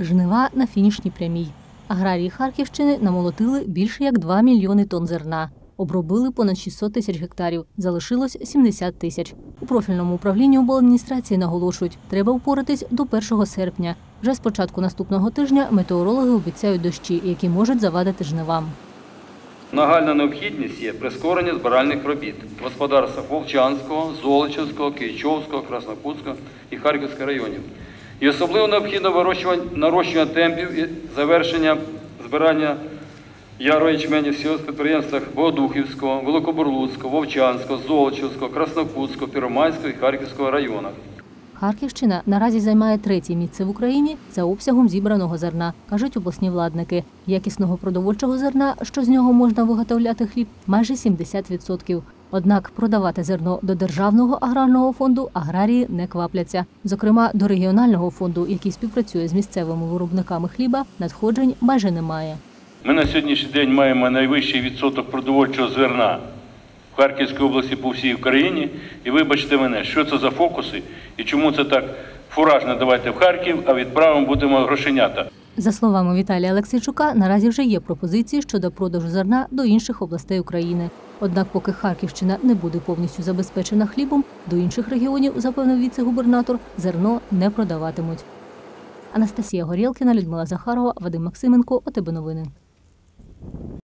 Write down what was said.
Жнива на фінішній прямій. Аграрії Харківщини намолотили більше як 2 мільйони тонн зерна. Обробили понад 600 тисяч гектарів. Залишилось 70 тисяч. У профільному управлінні обладміністрації наголошують, треба впоратись до 1 серпня. Вже з початку наступного тижня метеорологи обіцяють дощі, які можуть завадити жнивам. Нагальна необхідність є прискорення збиральних робіт в господарствах Волчанського, Золочівського, Київчовського, Краснокутського і Харківського районів. І особливо необхідно нарощування темпів і завершення збирання ярої ячменю в сільгосппідприємствах Богодухівського, Великобурлуцького, Вовчанського, Золочівського, Краснокутського, Первомайського і Харківського районах. Харківщина наразі займає третє місце в Україні за обсягом зібраного зерна, кажуть обласні владники. Якісного продовольчого зерна, що з нього можна виготовляти хліб, майже 70%. Однак продавати зерно до державного аграрного фонду аграрії не квапляться. Зокрема, до регіонального фонду, який співпрацює з місцевими виробниками хліба, надходжень майже немає. Ми на сьогоднішній день маємо найвищий відсоток продовольчого зерна в Харківській області по всій Україні. І вибачте мене, що це за фокуси і чому це так фуражно давайте в Харків, а відправимо будемо грошенята. За словами Віталія Олексійчука, наразі вже є пропозиції щодо продажу зерна до інших областей України. Однак, поки Харківщина не буде повністю забезпечена хлібом, до інших регіонів, запевнив віце-губернатор, зерно не продаватимуть. Анастасія Горілкіна, Людмила Захарова, Вадим Максименко, ОТБ Новини.